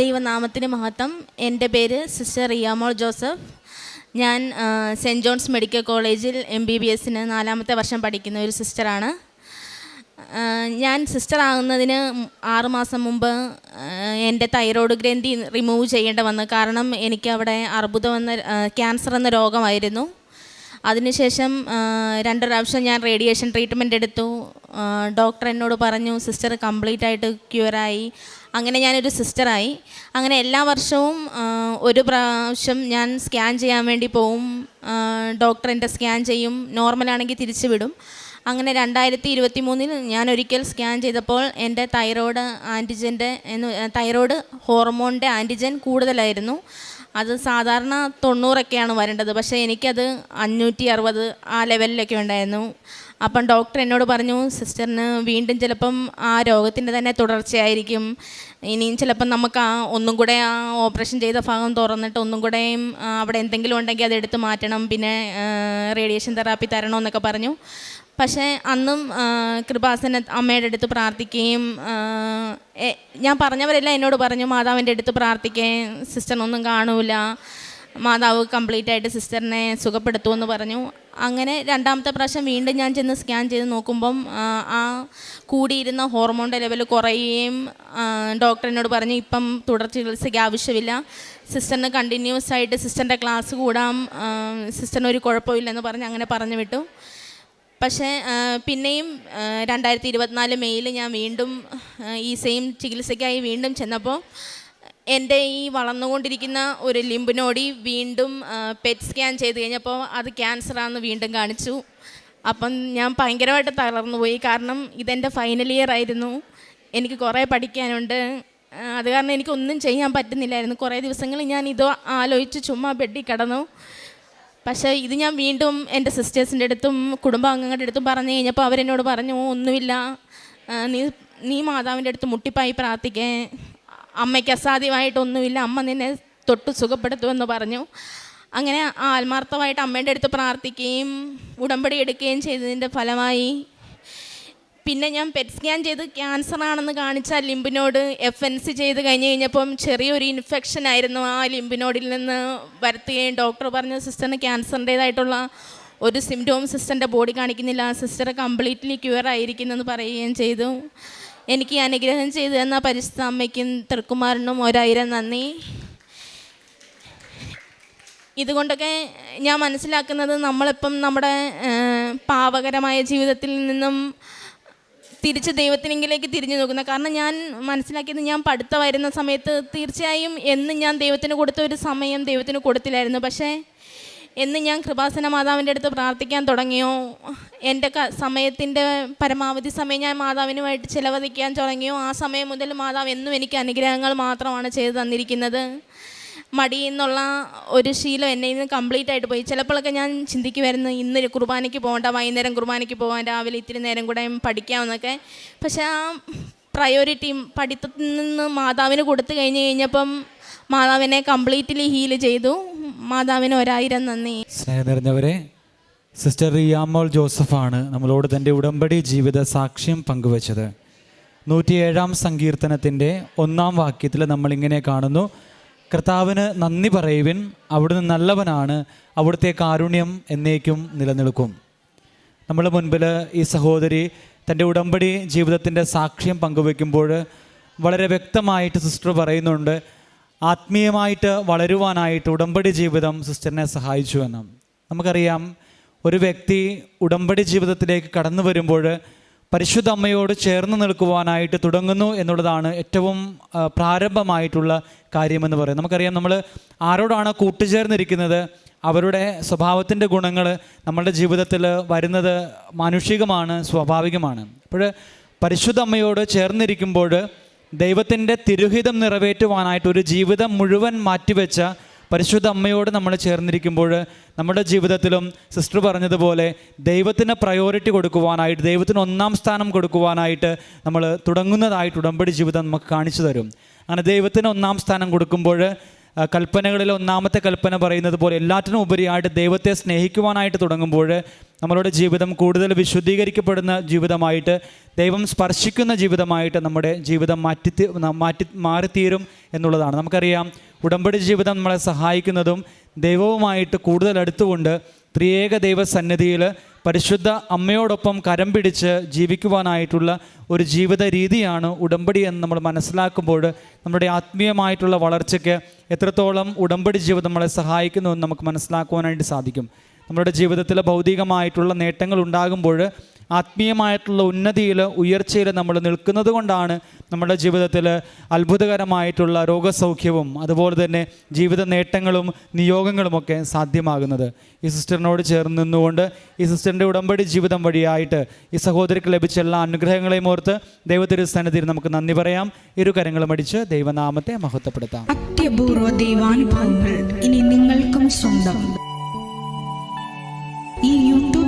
ദൈവനാമത്തിന് മഹത്വം. എന്റെ പേര് സിസ്റ്റർ റിയാമോൾ ജോസഫ്. ഞാൻ സെന്റ് സെന്റ് ജോൺസ് മെഡിക്കൽ കോളേജിൽ എം ബി ബി എസിന് നാലാമത്തെ വർഷം പഠിക്കുന്ന ഒരു സിസ്റ്ററാണ്. ഞാൻ സിസ്റ്റർ ആകുന്നതിന് ആറുമാസം മുമ്പ് എന്റെ തൈറോയ്ഡ് ഗ്രന്ഥി റിമൂവ് ചെയ്യേണ്ട വന്നു. കാരണം എനിക്ക് അവിടെ അർബുദം എന്ന ക്യാൻസർ എന്ന രോഗമായിരുന്നു. അതിനുശേഷം രണ്ട് പ്രാവശ്യം ഞാൻ റേഡിയേഷൻ ട്രീറ്റ്മെന്റ് എടുത്തു. ഡോക്ടർ എന്നോട് പറഞ്ഞു സിസ്റ്റർ കംപ്ലീറ്റ് ആയിട്ട് ക്യൂറായി. അങ്ങനെ ഞാനൊരു സിസ്റ്ററായി. അങ്ങനെ എല്ലാ വർഷവും ഒരു പ്രാവശ്യം ഞാൻ സ്കാൻ ചെയ്യാൻ വേണ്ടി പോവും. ഡോക്ടർ എന്റെ സ്കാൻ ചെയ്യും. നോർമലാണെങ്കിൽ തിരിച്ചു വിടും. അങ്ങനെ രണ്ടായിരത്തി ഇരുപത്തി മൂന്നിൽ ഞാൻ ഒരിക്കൽ സ്കാൻ ചെയ്തപ്പോൾ എന്റെ തൈറോയ്ഡ് ആന്റിജന്റെ എന്ന് തൈറോയ്ഡ് ഹോർമോണിന്റെ ആന്റിജൻ കൂടുതലായിരുന്നു. അത് സാധാരണ തൊണ്ണൂറൊക്കെയാണ് വരേണ്ടത്. പക്ഷേ എനിക്കത് അഞ്ഞൂറ്റി അറുപത് ആ ലെവലിലൊക്കെ ഉണ്ടായിരുന്നു. അപ്പം ഡോക്ടർ എന്നോട് പറഞ്ഞു സിസ്റ്ററിന് വീണ്ടും ചിലപ്പം ആ രോഗത്തിന്റെ തന്നെ തുടർച്ചയായിരിക്കും. ഇനിയും ചിലപ്പം നമുക്ക് ആ ഒന്നും കൂടെ ആ ഓപ്പറേഷൻ ചെയ്ത ഭാഗം തുറന്നിട്ട് ഒന്നും കൂടെയും അവിടെ എന്തെങ്കിലും ഉണ്ടെങ്കിൽ അത് മാറ്റണം. പിന്നെ റേഡിയേഷൻ തെറാപ്പി തരണമെന്നൊക്കെ പറഞ്ഞു. പക്ഷേ അന്നും കൃപാസന അമ്മയുടെ അടുത്ത് പ്രാർത്ഥിക്കുകയും ഞാൻ പറഞ്ഞവരെല്ലാം എന്നോട് പറഞ്ഞു മാതാവിന്റെ അടുത്ത് പ്രാർത്ഥിക്കുകയും സിസ്റ്ററിനൊന്നും കാണൂല. മാതാവ് കംപ്ലീറ്റ് ആയിട്ട് സിസ്റ്ററിനെ സുഖപ്പെടുത്തുമെന്ന് പറഞ്ഞു. അങ്ങനെ രണ്ടാമത്തെ പ്രാവശ്യം വീണ്ടും ഞാൻ ചെന്ന് സ്കാൻ ചെയ്ത് നോക്കുമ്പം ആ, കൂടിയിരുന്ന ഹോർമോണിന്റെ ലെവൽ കുറയുകയും ഡോക്ടറിനോട് പറഞ്ഞു ഇപ്പം തുടർ ചികിത്സയ്ക്ക് ആവശ്യമില്ല. സിസ്റ്ററിന് കണ്ടിന്യൂസ് ആയിട്ട് സിസ്റ്ററിന്റെ ക്ലാസ് കൂടാം. സിസ്റ്ററിന് ഒരു കുഴപ്പമില്ലെന്ന് പറഞ്ഞ് അങ്ങനെ പറഞ്ഞു വിട്ടു. പക്ഷേ പിന്നെയും രണ്ടായിരത്തി ഇരുപത്തിനാല് മെയ്യിൽ ഞാൻ വീണ്ടും ഈ സെയിം ചികിത്സയ്ക്കായി വീണ്ടും ചെന്നപ്പോൾ എന്റെ ഈ വളർന്നുകൊണ്ടിരിക്കുന്ന ഒരു ലിംബിനോടി വീണ്ടും പെറ്റ് സ്കാൻ ചെയ്ത് കഴിഞ്ഞപ്പോൾ അത് ക്യാൻസറാണെന്ന് വീണ്ടും കാണിച്ചു. അപ്പം ഞാൻ ഭയങ്കരമായിട്ട് തളർന്നു പോയി കാരണം ഇതെന്റെ ഫൈനൽ ഇയർ ആയിരുന്നു. എനിക്ക് കുറേ പഠിക്കാനുണ്ട്. അത് കാരണം എനിക്കൊന്നും ചെയ്യാൻ പറ്റുന്നില്ലായിരുന്നു. കുറേ ദിവസങ്ങൾ ഞാൻ ഇത് ആലോചിച്ച് ചുമ്മാ ബെഡിൽ കിടന്നു. പക്ഷേ ഇത് ഞാൻ വീണ്ടും എന്റെ സിസ്റ്റേഴ്സിന്റെ അടുത്തും കുടുംബാംഗങ്ങളുടെ അടുത്തും പറഞ്ഞു കഴിഞ്ഞപ്പോൾ അവരെന്നോട് പറഞ്ഞു ഒന്നുമില്ല. നീ നീ മാതാവിന്റെ അടുത്ത് മുട്ടിപ്പായി പ്രാർത്ഥിക്കേ. അമ്മയ്ക്ക് അസാധ്യമായിട്ടൊന്നുമില്ല അമ്മ നിന്നെ തൊട്ട് സുഖപ്പെടുത്തുമെന്ന് പറഞ്ഞു. അങ്ങനെ ആത്മാർത്ഥമായിട്ട് അമ്മേന്റെ അടുത്ത് പ്രാർത്ഥിക്കുകയും ഉടമ്പടി എടുക്കുകയും ചെയ്തതിന്റെ ഫലമായി പിന്നെ ഞാൻ പെറ്റ് സ്കാൻ ചെയ്ത് ക്യാൻസർ ആണെന്ന് കാണിച്ച ലിംബിനോട് എഫ് എൻ സി ചെയ്ത് കഴിഞ്ഞ് കഴിഞ്ഞപ്പം ചെറിയൊരു ഇൻഫെക്ഷൻ ആയിരുന്നു. ആ ലിംബിനോഡിൽ നിന്ന് വരുത്തുകയും ഡോക്ടർ പറഞ്ഞു സിസ്റ്ററിന് ക്യാൻസറിന്റേതായിട്ടുള്ള ഒരു സിംറ്റവും സിസ്റ്ററിന്റെ ബോഡി കാണിക്കുന്നില്ല. സിസ്റ്റർ കംപ്ലീറ്റ്ലി ക്യൂർ ആയിരിക്കുന്നെന്ന് പറയുകയും ചെയ്തു. എനിക്ക് അനുഗ്രഹം ചെയ്തു തന്ന പരിശുദ്ധ അമ്മയ്ക്കും തൃക്കുമാറിനും ഒരായിരം നന്ദി. ഇതുകൊണ്ടൊക്കെ ഞാൻ മനസ്സിലാക്കുന്നത് നമ്മളിപ്പം നമ്മുടെ പാവകരമായ ജീവിതത്തിൽ നിന്നും തിരിച്ച് ദൈവത്തിനെങ്കിലേക്ക് തിരിഞ്ഞു നോക്കുന്ന കാരണം ഞാൻ മനസ്സിലാക്കിയത് ഞാൻ പഠിത്തമായിരുന്ന സമയത്ത് തീർച്ചയായും എന്ന് ഞാൻ ദൈവത്തിന് കൊടുത്ത ഒരു സമയം ദൈവത്തിന് കൊടുത്തില്ലായിരുന്നു. പക്ഷേ എന്ന് ഞാൻ കൃപാസന മാതാവിന്റെ അടുത്ത് പ്രാർത്ഥിക്കാൻ തുടങ്ങിയോ? എന്റെ ക- സമയത്തിന്റെ പരമാവധി സമയം ഞാൻ മാതാവിനുമായിട്ട് ചിലവഴിക്കാൻ തുടങ്ങിയോ? ആ സമയം മുതൽ മാതാവ് എന്നും എനിക്ക് അനുഗ്രഹങ്ങൾ മാത്രമാണ് ചെയ്തു തന്നിരിക്കുന്നത്. മടി എന്നുള്ള ഒരു ശീലം എന്നെ ഇന്ന് കംപ്ലീറ്റ് ആയിട്ട് പോയി. ചിലപ്പോഴൊക്കെ ഞാൻ ചിന്തിക്കുമായിരുന്നു ഇന്ന് കുർബാനയ്ക്ക് പോകണ്ട വൈകുന്നേരം കുർബാനയ്ക്ക് പോകാൻ രാവിലെ ഇത്തിരി നേരം കൂടെ പഠിക്കാമെന്നൊക്കെ. പക്ഷേ ആ പ്രയോറിറ്റി പഠിത്തത്തിൽ നിന്ന് മാതാവിന് കൊടുത്തു കഴിഞ്ഞ് കഴിഞ്ഞപ്പം മാതാവിനെ കംപ്ലീറ്റ്ലി ഹീൽ ചെയ്തു. മാതാവിന് ഒരായിരം നന്ദി. സ്നേഹം നിറഞ്ഞവരെ സിസ്റ്റർ റിയാമോൾ ജോസഫാണ് നമ്മളോട് തന്റെ ഉടമ്പടി ജീവിത സാക്ഷ്യം പങ്കുവച്ചത്. നൂറ്റിയേഴാം സങ്കീർത്തനത്തിന്റെ ഒന്നാം വാക്യത്തിൽ നമ്മളിങ്ങനെ കാണുന്നു കർത്താവിന് നന്ദി പറയുവിൻ. അവിടുന്ന് നല്ലവനാണ്. അവിടുത്തെ കാരുണ്യം എന്നേക്കും നിലനിൽക്കും. നമ്മുടെ മുൻപിൽ ഈ സഹോദരി തന്റെ ഉടമ്പടി ജീവിതത്തിന്റെ സാക്ഷ്യം പങ്കുവെക്കുമ്പോൾ വളരെ വ്യക്തമായിട്ട് സിസ്റ്റർ പറയുന്നുണ്ട് ആത്മീയമായിട്ട് വളരുവാനായിട്ട് ഉടമ്പടി ജീവിതം സിസ്റ്ററിനെ സഹായിച്ചു എന്ന്. നമുക്കറിയാം ഒരു വ്യക്തി ഉടമ്പടി ജീവിതത്തിലേക്ക് കടന്നു വരുമ്പോൾ പരിശുദ്ധ അമ്മയോട് ചേർന്ന് നിൽക്കുവാനായിട്ട് തുടങ്ങുന്നു എന്നുള്ളതാണ് ഏറ്റവും പ്രാരംഭമായിട്ടുള്ള കാര്യമെന്ന് പറയുന്നത്. നമുക്കറിയാം നമ്മൾ ആരോടാണ് കൂട്ടുചേർന്നിരിക്കുന്നത്? അവരുടെ സ്വഭാവത്തിന്റെ ഗുണങ്ങൾ നമ്മളുടെ ജീവിതത്തിൽ വരുന്നത് മാനുഷികമാണ് സ്വാഭാവികമാണ്. അപ്പോൾ പരിശുദ്ധ അമ്മയോട് ചേർന്നിരിക്കുമ്പോൾ ദൈവത്തിന്റെ തിരുഹിതം നിറവേറ്റുവാനായിട്ട് ഒരു ജീവിതം മുഴുവൻ മാറ്റിവെച്ച പരിശുദ്ധ അമ്മയോട് നമ്മൾ ചേർന്നിരിക്കുമ്പോൾ നമ്മുടെ ജീവിതത്തിലും സിസ്റ്റർ പറഞ്ഞതുപോലെ ദൈവത്തിന് പ്രയോറിറ്റി കൊടുക്കുവാനായിട്ട് ദൈവത്തിന് ഒന്നാം സ്ഥാനം കൊടുക്കുവാനായിട്ട് നമ്മൾ തുടങ്ങുന്നതായിട്ട് ഉടമ്പടി ജീവിതം നമുക്ക് കാണിച്ചു തരും. അങ്ങനെ ദൈവത്തിന് ഒന്നാം സ്ഥാനം കൊടുക്കുമ്പോൾ കൽപ്പനകളിൽ ഒന്നാമത്തെ കൽപ്പന പറയുന്നത് പോലെ എല്ലാറ്റിനും ഉപരിയായിട്ട് ദൈവത്തെ സ്നേഹിക്കുവാനായിട്ട് തുടങ്ങുമ്പോൾ നമ്മളുടെ ജീവിതം കൂടുതൽ വിശുദ്ധീകരിക്കപ്പെടുന്ന ജീവിതമായിട്ട് ദൈവം സ്പർശിക്കുന്ന ജീവിതമായിട്ട് നമ്മുടെ ജീവിതം മാറ്റി മാറ്റി മാറിത്തീരും എന്നുള്ളതാണ്. നമുക്കറിയാം ഉടമ്പടി ജീവിതം നമ്മളെ സഹായിക്കുന്നതും ദൈവവുമായിട്ട് കൂടുതൽ അടുത്തുകൊണ്ട് ത്രിയേക ദൈവസന്നിധിയിൽ പരിശുദ്ധ അമ്മയോടൊപ്പം കരം പിടിച്ച് ജീവിക്കുവാനായിട്ടുള്ള ഒരു ജീവിത രീതിയാണ് ഉടമ്പടി എന്ന് നമ്മൾ മനസ്സിലാക്കുമ്പോൾ നമ്മുടെ ആത്മീയമായിട്ടുള്ള വളർച്ചയ്ക്ക് എത്രത്തോളം ഉടമ്പടി ജീവിതം നമ്മളെ സഹായിക്കുന്നു എന്ന് നമുക്ക് മനസ്സിലാക്കുവാനായിട്ട് സാധിക്കും. നമ്മുടെ ജീവിതത്തിൽ ഭൗതികമായിട്ടുള്ള നേട്ടങ്ങൾ ഉണ്ടാകുമ്പോൾ ആത്മീയമായിട്ടുള്ള ഉന്നതിയിൽ ഉയർച്ചയിൽ നമ്മൾ നിൽക്കുന്നത് കൊണ്ടാണ് നമ്മുടെ ജീവിതത്തിൽ അത്ഭുതകരമായിട്ടുള്ള രോഗസൗഖ്യവും അതുപോലെ തന്നെ ജീവിത നേട്ടങ്ങളും നിയോഗങ്ങളുമൊക്കെ സാധ്യമാകുന്നത്. ഈ സിസ്റ്ററിനോട് ചേർന്ന് നിന്നുകൊണ്ട് ഈ സിസ്റ്ററിന്റെ ഉടമ്പടി ജീവിതം വഴിയായിട്ട് ഈ സഹോദരിക്ക് ലഭിച്ച എല്ലാ അനുഗ്രഹങ്ങളെയും ഓർത്ത് ദൈവത്തിരു സന്നിധിയിൽ നമുക്ക് നന്ദി പറയാം. ഇരു കരങ്ങളും അടിച്ച് ദൈവനാമത്തെ മഹത്വപ്പെടുത്താം. അത്യപൂർവ ദൈവാനുഭവങ്ങൾ ഇനി നിങ്ങൾക്കും സ്വന്തം.